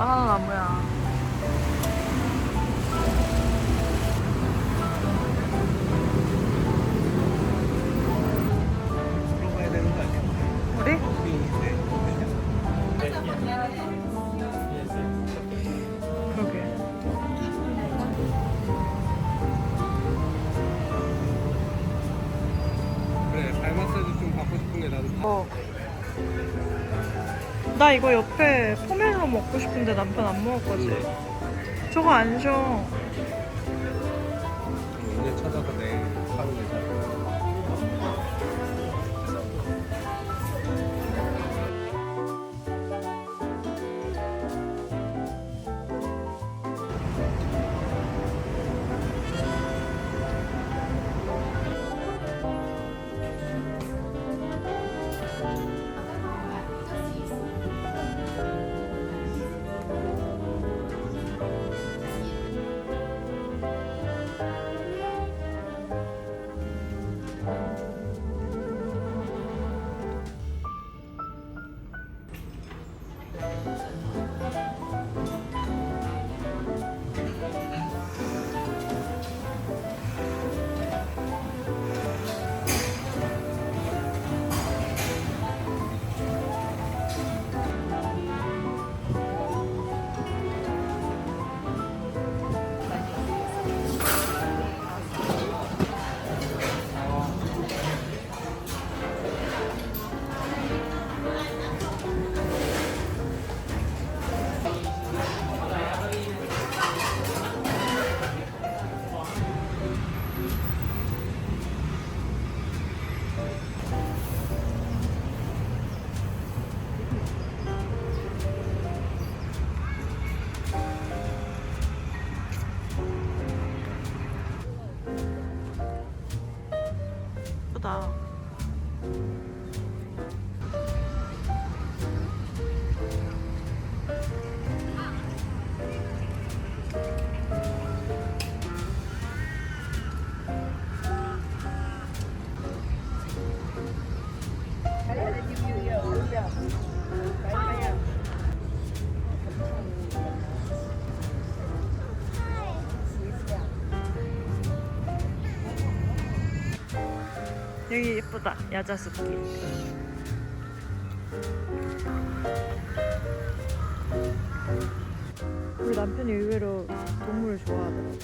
바나나 나무야. 물어봐야 되는 거 아니야? 우리? 그러게. 그래 발 마사지 좀 받고 싶은 게 나도 뭐. 나 이거 옆에 포멜로 먹고 싶은데 남편 안 먹을 거지. 저거 안 줘. 오 예쁘다. 여기 예쁘다. 야자스키 우리 남편이 의외로 동물을 좋아하더라고.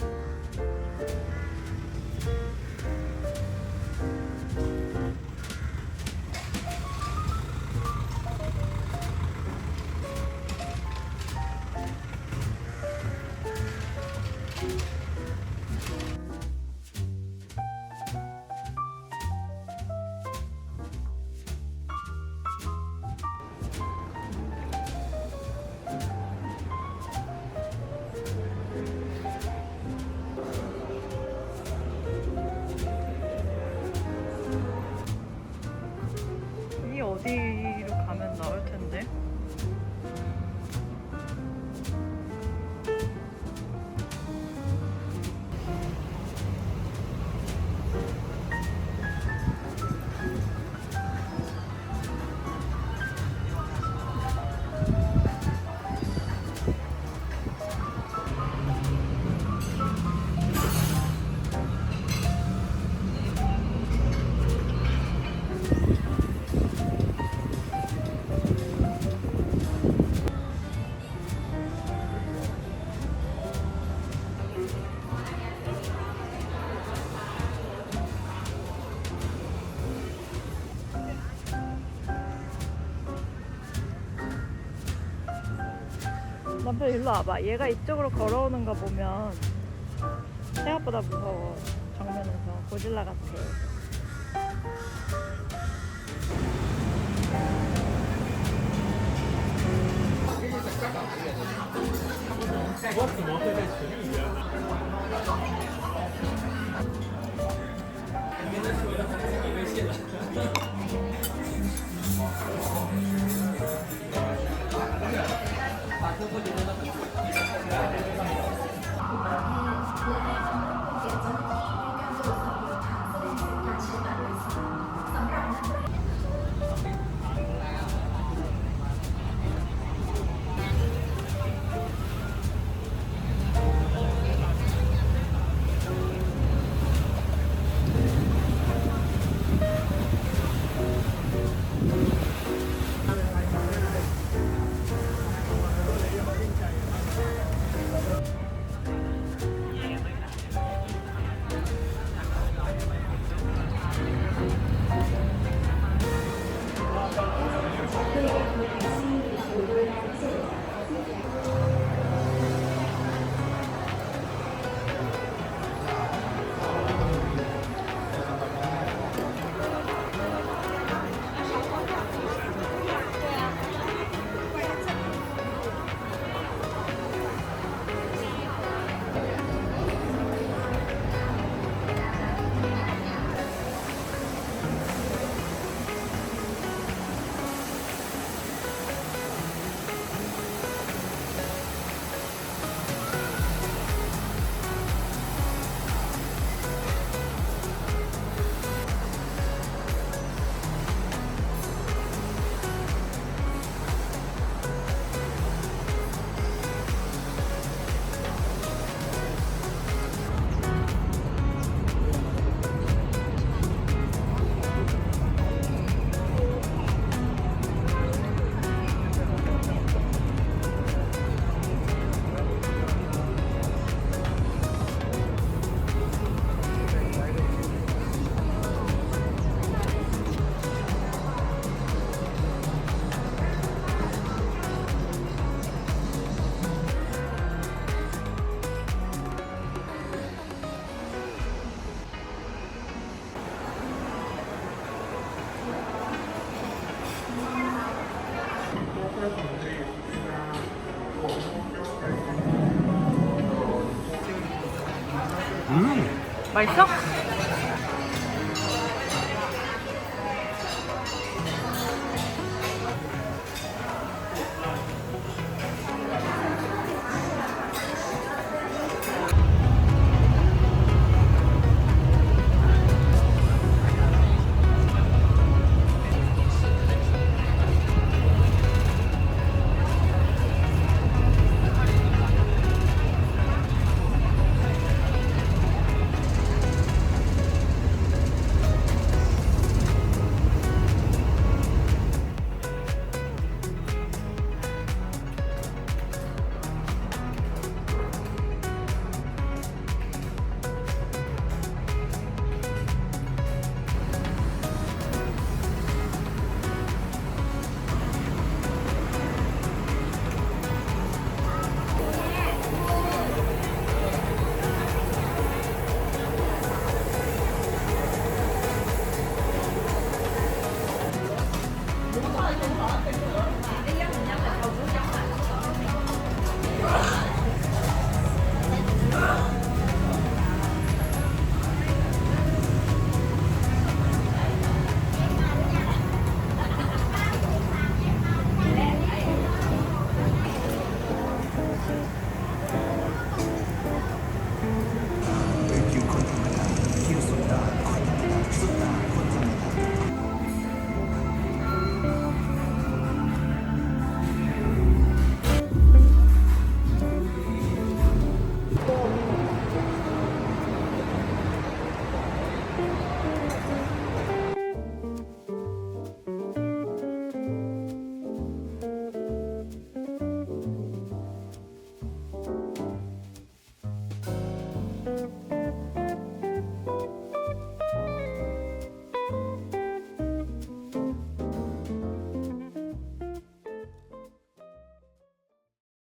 남편 일로 와봐. 얘가 이쪽으로 걸어오는 거 보면 생각보다 무서워. 정면에서 고질라 같아. 맛있어? 好，可以了。